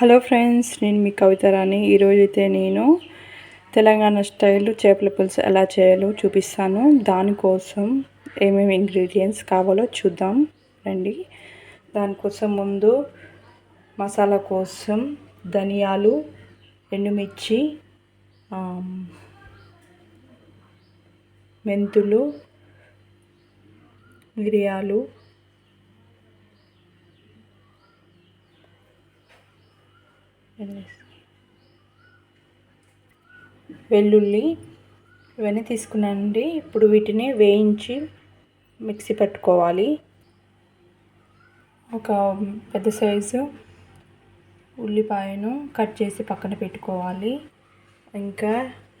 Hello friends నేను మీ కవితరాని ఈరోజు అయితే నేను తెలంగాణ స్టైల్ చేపల పులుసు ఎలా చేయాలో చూపిస్తాను. దానికోసం ఏమేమి ఇంగ్రీడియంట్స్ కావాలో చూద్దాం. రండి. దానికోసం ముందు మసాలా కోసం ధనియాలు ఎండుమిర్చి మెంతులు మిరియాలు వెల్లుల్లి ఇవన్నీ తీసుకున్నానండి. ఇప్పుడు వీటిని వేయించి మిక్సీ పట్టుకోవాలి. ఒక పెద్ద సైజు ఉల్లిపాయను కట్ చేసి పక్కన పెట్టుకోవాలి. ఇంకా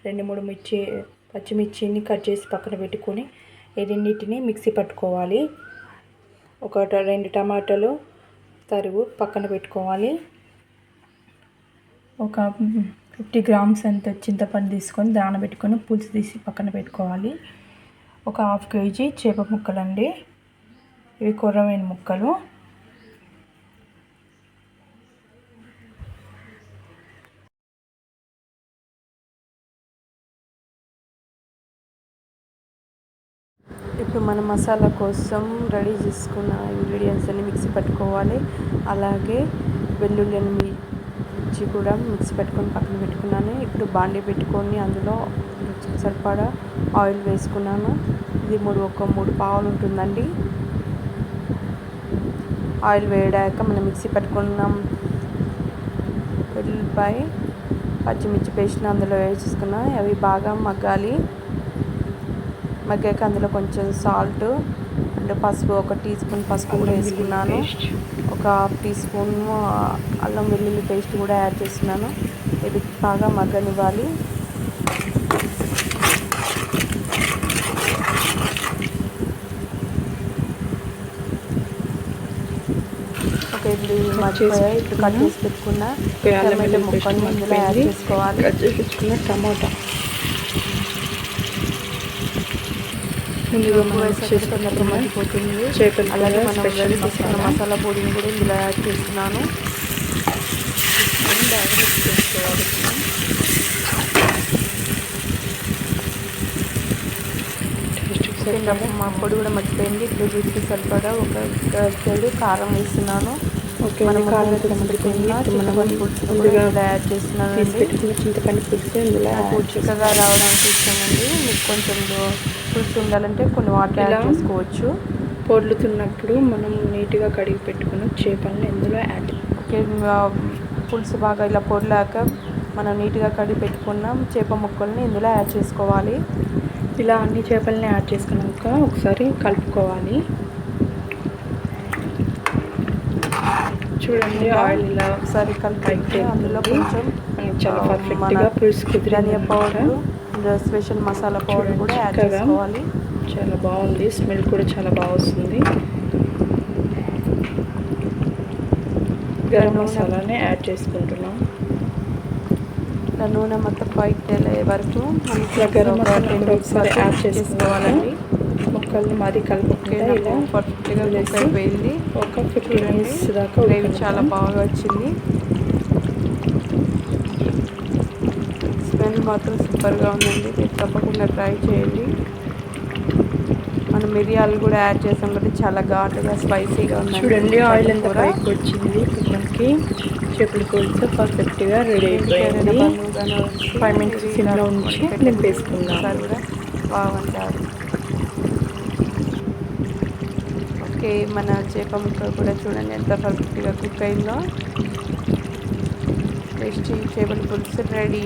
రెండు మూడు మిర్చి పచ్చిమిర్చిని కట్ చేసి పక్కన పెట్టుకొని ఈ రెండింటిని మిక్సీ పట్టుకోవాలి. ఒక రెండు టమాటాలు తరుగు పక్కన పెట్టుకోవాలి. ఒక ఫిఫ్టీ గ్రామ్స్ అంత చింతపండు తీసుకొని నానబెట్టుకొని పులుసు తీసి పక్కన పెట్టుకోవాలి. ఒక హాఫ్ కేజీ చేప ముక్కలు అండి ఇవి కొర్రమైన ముక్కలు. ఇప్పుడు మన మసాలా కోసం రెడీ చేసుకున్న ఇంగ్రీడియంట్స్ అన్ని మిక్సీ పట్టుకోవాలి. అలాగే వెల్లుల్లి మిర్చి కూడా మిక్సీ పెట్టుకొని పక్కన పెట్టుకున్నాను. ఇప్పుడు బాండీ పెట్టుకొని అందులో సరిపడా ఆయిల్ వేసుకున్నాను. ఇది మూడు ఒక మూడు పావులు ఉంటుందండి. ఆయిల్ వేయడాక మనం మిక్సీ పెట్టుకున్నాం. వెల్లుల్లిపాయ పచ్చిమిర్చి పేస్ట్ని అందులో వేసేసుకున్నాం. అవి బాగా మగ్గాలి. మగ్గాక అందులో కొంచెం సాల్ట్ అండ్ పసుపు ఒక టీ స్పూన్ పసుపు కూడా వేసుకున్నాను. ఒక హాఫ్ టీ స్పూన్ అల్లం వెల్లుల్లి పేస్ట్ కూడా యాడ్ చేస్తున్నాను. ఇది బాగా మగ్గనివ్వాలి. ఓకే ఇవి మగ్గిపోయాయి. ఇప్పుడు కట్ చేసి పెట్టుకున్న టమాటో ముక్కలు ఇందులో యాడ్ చేసుకోవాలి. కట్ చేసి పెట్టుకున్న టమాటా. ముందుగా మనం వేసాక చేసి తొందరగా పెట్టుకున్న మగ్గిపోతుంది చేపల అలాగే మనం రెడీ చేసుకున్న మసాలా. పొడిని కూడా ఇందులో యాడ్ చేస్తున్నాను. తీసుకొని బాగా మిక్స్ చేసుకోవాలి. సరిపడా మా పొడి కూడా మర్చిపోయింది. ఇప్పుడు రుచికి సరిపడా ఒక సైడ్ కారం వేస్తున్నాను. ఓకే మనం కారం ముందుగా యాడ్ పెట్టుకున్న చింతపండు పులుసు ఇందులో చిక్కగా రావడానికి ఇష్టమండి మీకు కొంచెం పులుసు ఉండాలంటే కొన్ని వాటర్ యాడ్ చేసుకోవచ్చు. పొర్లుతున్నప్పుడు మనం నీట్గా కడిగి పెట్టుకున్న చేపలను ఇందులో యాడ్ ఓకే పులుసు బాగా ఇలా పొరలాక మనం నీట్గా కడిగి పెట్టుకున్న చేప ముక్కల్ని ఇందులో యాడ్ చేసుకోవాలి. ఇలా అన్ని చేపలని యాడ్ చేసుకున్నాక ఒకసారి కలుపుకోవాలి. చూడండి ఆయిల్ ఇలా ఒకసారి కలిపి అందులో కొంచెం చాలా పర్ఫెక్ట్గా పులుసు ధనియా పౌడర్ స్పెషల్ మసాలా పౌడర్ కూడా యాడ్. చేసుకోవాలి చాలా బాగుంది స్మెల్ కూడా చాలా బాగా వస్తుంది గరం. మసాలాని యాడ్ చేసుకుంటున్నాం ఇలా నూనె మొత్తం పైకి తేలే వరకు ఇట్లా గరం మసాలా 10 కూడా minutes ఒకసారి యాడ్ చేసుకోవాలండి ముక్కల్ని మరీ ఓకే కలుపుకుండా ఇలా పర్ఫెక్ట్గా కుక్ అయిపోయింది ఒక ఫిఫ్టీ మినిట్స్ దాకా గ్రేవీ చాలా. బాగా వచ్చింది స్మెల్ మాత్రం సూపర్గా ఉందండి. మీరు తప్పకుండా ట్రై చేయండి. మనం మిరియాలు కూడా యాడ్ చేసాం కాబట్టి చాలా ఘాటుగా స్పైసీగా ఉందండి. చూడండి ఆయిల్ ఎంత. పైకి వచ్చింది. మనకి చేపల పులుసు పర్ఫెక్ట్గా రెడీ అయిపోయింది. ఫైవ్ మినిట్స్ సిమ్లో ఉంచి ఒకసారి కూడా బాగుంటారు. ఓకే మన చేప ముక్క కూడా చూడండి ఎంత పర్ఫెక్ట్గా కుక్ అయిందో. టేస్టీ చేపల పులుసు రెడీ.